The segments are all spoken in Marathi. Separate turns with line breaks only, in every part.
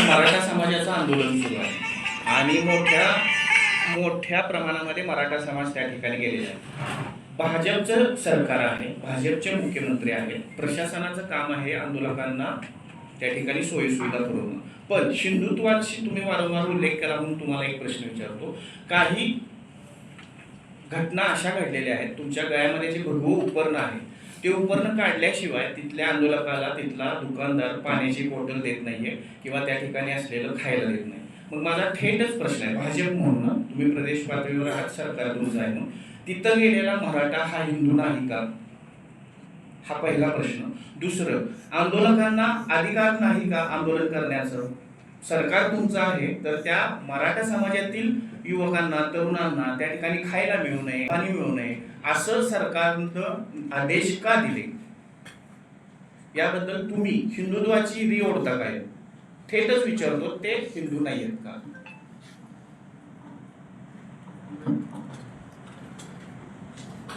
मराठा समाजाचं आंदोलन सुरू आहे. आणि मोठ्या मोठ्या प्रमाणामध्ये मराठा समाज त्या ठिकाणी गेलेला आहे. भाजपचं सरकार आहे भाजपचे मुख्यमंत्री आहेत प्रशासनाचं काम आहे आंदोलकांना त्या ठिकाणी सोयीसुविधा पुरवणं. पण सिंधुत्वाची तुम्ही वारंवार उल्लेख केला म्हणून तुम्हाला एक प्रश्न विचारतो. काही घटना अशा घडलेल्या आहेत तुमच्या गळ्यामध्ये जे भगवं उपकरण आहे ते उपकरण काढल्याशिवाय तिथल्या आंदोलकाला तिथला दुकानदार पाण्याची बॉटल देत नाहीये किंवा त्या ठिकाणी असलेलं खायला देत नाही. मग माझा थेटच प्रश्न आहे. भाजप म्हणून तुम्ही प्रदेश पातळीवर आहात सरकार तुमचं आहे म्हणून. तिथं गेलेला मराठा हा हिंदू नाही का? हा पहिला प्रश्न. दुसरं आंदोलकांना अधिकार नाही का आंदोलन करण्याचं? सरकार तुमचं आहे तर त्या मराठा समाजातील युवकांना तरुणांना त्या ठिकाणी खायला मिळू नये पाणी मिळू नये असं सरकारनं आदेश का दिले? याबद्दल तुम्ही हिंदुत्वाची री ओढता काय? थेटच विचारतो ते हिंदू नाही आहेत का?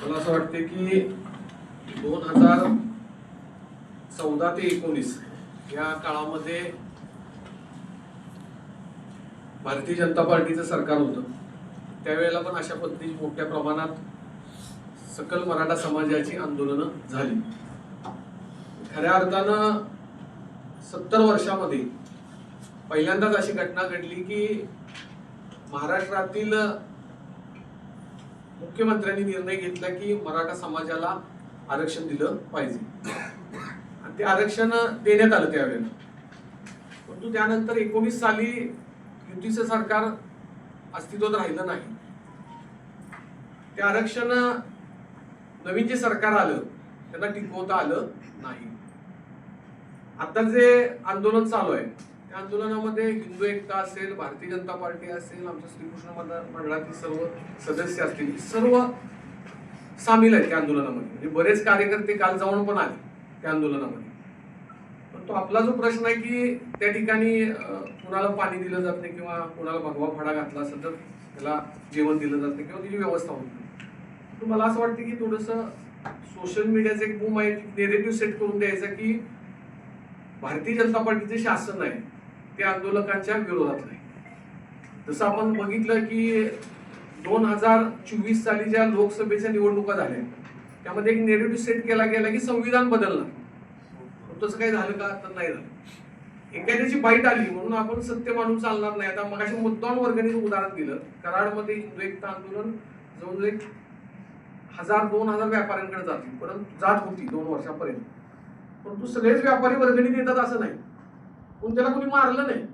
मला असं वाटते की दोन हजार चौदा ते एकोणीस या काळामध्ये भारतीय जनता पार्टीचं सरकार होतं. त्यावेळेला पण अशा पद्धतीची मोठ्या प्रमाणात सकल मराठा समाजाची आंदोलनं झाली. खऱ्या अर्थानं सत्तर वर्षामध्ये पहिल्यांदाच अशी घटना घडली की महाराष्ट्रातील मुख्यमंत्र्यांनी निर्णय घेतला की मराठा समाजाला आरक्षण दिलं पाहिजे. आणि ते आरक्षण देण्यात आलं त्यावेळेला. परंतु त्यानंतर एकोणीस साली युतीचं सरकार अस्तित्वात राहिलं नाही. ते आरक्षण नवीन जे सरकार आलं त्यांना टिकवता आलं नाही. आता जे आंदोलन चालू आहे त्या आंदोलनामध्ये हिंदू एकता असेल भारतीय जनता पार्टी असेल आमच्या श्रीकृष्ण मंडळातील सर्व सदस्य असतील सर्व सामील आहेत त्या आंदोलनामध्ये. म्हणजे बरेच कार्यकर्ते काल जाऊन पण आले त्या आंदोलनामध्ये. पण तो आपला जो प्रश्न आहे की त्या ठिकाणी कुणाला पाणी दिलं जात नाही किंवा कुणाला भगवा फडा घातला असेल तर त्याला जेवण दिलं जात नाही किंवा तिची व्यवस्था होत नाही. तर मला असं वाटतं की थोडंसं सोशल मीडियाचं एक बूम आहे नेरेटिव्ह सेट करून द्यायचा की भारतीय जनता पार्टीचे शासन आहे ते आंदोलकांच्या विरोधात नाही. जसं आपण बघितलं की दोन हजार चोवीस साली ज्या लोकसभेच्या निवडणुका झाल्या त्यामध्ये एक नेरेटिव्ह सेट केला गेला की संविधान बदललं तसं काही झालं का? तर नाही झालं. एखाद्याची बाईट आली म्हणून आपण सत्य मानून चालणार नाही. आता मगाशी मुद्दाम वर्गाने उदाहरण दिलं. कराडमध्ये हिंदू एकता आंदोलन जवळजवळ एक हजार दोन हजार व्यापाऱ्यांकडे जातील परंतु जात होती दोन वर्षापर्यंत. परंतु सगळेच व्यापारी वर्गणी देतात असं नाही. पण त्याला कोणी मारलं नाही.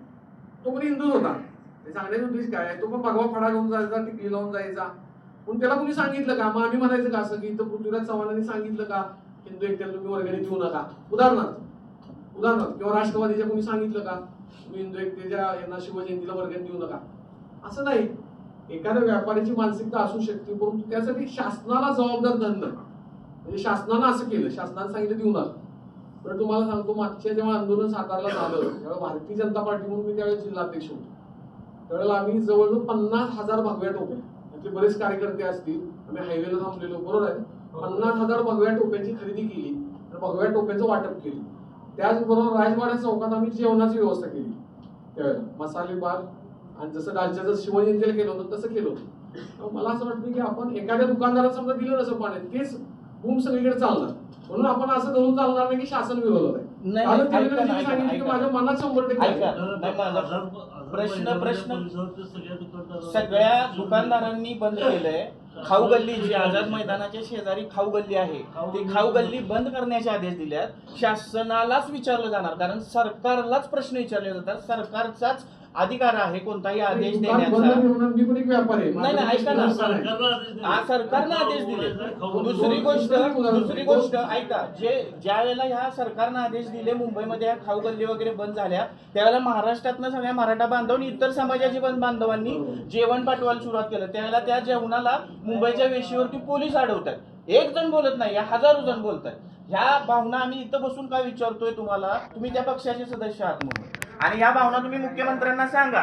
तो कोणी हिंदूच होता. ते सांगण्याचा उद्देश काय आहे? तो पण भगवा फडा घेऊन जायचा टिकली लावून जायचा. पण त्याला कोणी सांगितलं का? मग आम्ही म्हणायचं का असं की इथं पृथ्वीराज चव्हाणांनी सांगितलं का? हिंदू एकट्याला तुम्ही वर्गणी देऊ नका. उदाहरणार्थ उदाहरणार्थ किंवा राष्ट्रवादीच्या कोणी सांगितलं का? तुम्ही हिंदू एकतेच्या यांना शिवजयंतीला वर्गात देऊ नका. असं नाही. एखाद्या व्यापाऱ्याची मानसिकता असू शकते परंतु त्यासाठी शासनाला जबाबदार धरणं. म्हणजे शासनानं असं केलं. शासनानं सांगितलं देऊ नका. पण तुम्हाला सांगतो मागच्या जेव्हा आंदोलन सातारला झालं त्यावेळेला भारतीय जनता पार्टी म्हणून मी त्यावेळेस जिल्हाध्यक्ष होतो. त्यावेळेला आम्ही जवळजवळ पन्नास हजार भगव्या टोप्या त्यातले बरेच कार्यकर्ते असतील आम्ही हायवेला थांबलेलो बरोबर आहे. पन्नास हजार भगव्या टोप्याची खरेदी केली तर भगव्या टोप्याचं वाटप केलं. त्याचबरोबर राजवाड्या चौकात आम्ही जेवणाची व्यवस्था केली. त्यावेळेला मसाले बार आणि जसं राज्याचं शिवजयंतीला केलं होतं तसं केलं होतं. मला असं वाटतं की आपण एखाद्या दुकानदाराला समजा दिलं नसं पाण्यात तेच बूम सगळीकडे चालणार म्हणून आपण असं धरून चालणार नाही की शासन विरोधात आहे. माझ्या मनात शंभर टक्के
प्रश्न- प्रश्न-
सगळ्या
सगळ्या दुकानदारांनी बंद केलंय. खाऊ गल्ली जी आझाद मैदानाच्या शेजारी खाऊ गल्ली आहे ती खाऊ गल्ली बंद करण्याचे आदेश दिल्यात शासनालाच विचारलं जाणार कारण सरकारलाच प्रश्न विचारले जातात. सरकारचाच अधिकार आहे कोणताही आदेश देण्याचा.
ठेवणार, मी पण एक व्यापारी आहे.
नाही, नाही, ऐका ना. हा सरकारनं आदेश दिले. दुसरी गोष्ट दुसरी गोष्ट ऐका जे ज्या वेळेला ह्या सरकारनं आदेश दिले मुंबईमध्ये ह्या खाऊ गल्ली वगैरे बंद झाल्या त्यावेळेला महाराष्ट्रातनं सगळ्या मराठा बांधवांनी इतर समाजाची बंद बांधवांनी जेवण पाठवायला सुरुवात केलं. त्यावेळेला त्या जेवणाला मुंबईच्या वेशीवरती पोलीस अडवतात एक जण बोलत नाही हजारो जण बोलतात. ह्या भावना आम्ही इथं बसून काय विचारतोय तुम्हाला? तुम्ही त्या पक्षाचे सदस्य आहात म्हणून. आणि ह्या भावना तुम्ही मुख्यमंत्र्यांना सांगा.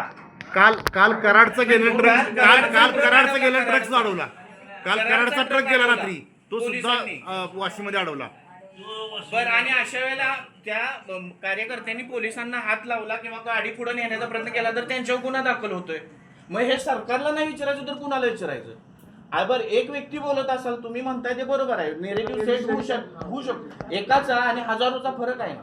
काल काल कराडचं गेलं ट्रक काल काल कराडचं गेलं ट्रक अडवला काल कराडचा ट्रक गेला रात्री. तो सुद्धा वाशीमध्ये अडवला.
बरं आणि अशा वेळेला त्या कार्यकर्त्यांनी पोलिसांना हात लावला किंवा गाडी पुढे नेण्याचा प्रयत्न केला तर त्यांच्यावर गुन्हा दाखल होतोय. मग हे सरकारला नाही विचारायचं तर कुणाला विचारायचं? बरं एक व्यक्ती बोलत असाल तुम्ही म्हणताय ते बरोबर आहे. नेरेटिव्ह सेट होऊ शक होऊ शकतो. एकाचा आणि हजारोचा फरक आहे ना.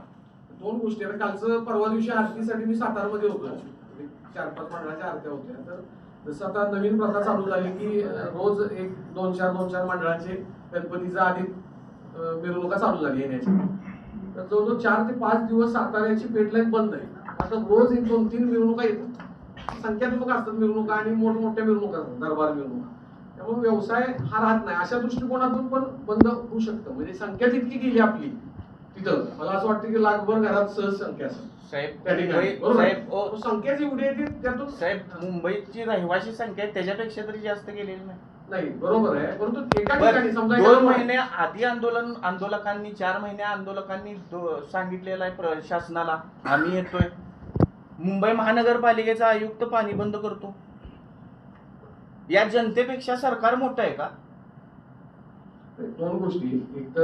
दोन गोष्टी आता कालचं परवा दिवशी आरतीसाठी मी सातारमध्ये होतो. म्हणजे चार पाच मंडळाच्या आरत्या होत्या. तर जसं आता नवीन प्रथा चालू झाली की रोज एक दोन चार दोन चार मंडळाचे गणपतीचा आधी मिरवणुका चालू झाली येण्याची तर जवळजवळ चार ते पाच दिवस साताऱ्याची पेटलाईन बंद आहे. आता रोज एक दोन तीन मिरवणुका येतात. संख्यात्मक असतात मिरवणुका आणि मोठमोठ्या मिरवणुका असतात दरबार मिरवणुका. त्यामुळे व्यवसाय हा राहत नाही. अशा दृष्टिकोनातून पण बंद होऊ शकतं. म्हणजे संख्या तितकी गेली आपली तिथं. मला असं वाटतं की लाखभर घरात सहज संख्या असेल.
साहेब
त्या ठिकाणी.
मुंबई
बरोबर? आहे?
साहेब ओ,
मग संख्याच एवढी आहे की त्यातून
साहेब मुंबईची रहिवासी संख्या आहे त्याच्यापेक्षा तरी जास्त गेलेली नाही.
नाही बरोबर आहे. परंतु एका
बरं,
ठिकाणी समजा
दोन
एखादं-
महिने आधी आंदोलन आंदोलकांनी चार महिने आंदोलकांनी दो- सांगितलेलं आहे प्र- शासनाला. आम्ही येतोय. मुंबई महानगरपालिकेचा आयुक्त पाणी बंद करतो. या जनतेपेक्षा सरकार मोठं आहे का?
दोन गोष्टी. एक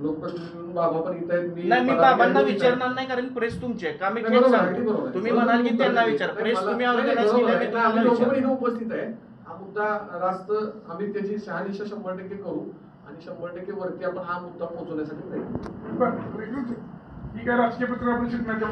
म्हणून बाबा पण इथं आहेत
नाही मी बाबांना. विचारणार नाही कारण प्रेस तुमची आहे का मी थेट
बरोबर आहे,
सांगतो
बरोबर आहे.
तुम्ही म्हणाल की
आहे,
त्यांना विचार
आहे.
प्रेस
मला-
तुम्ही
नाही, नाही,
ऑर्गनाईज
बरोबर
केलं
आहे.
मी
नाही, आम्ही
तुम्हाला
दोघं पण
विचार
इथं उपस्थित आहे हा मुद्दा रास्त आम्ही त्याची शहानिशा शंभर टक्के करू आणि शंभर टक्के वरती आपण हा मुद्दा पोहोचवण्यासाठी प्रयत्न करू.
बरं, ही काय राजकीय पत्र आपण शिकण्याच्या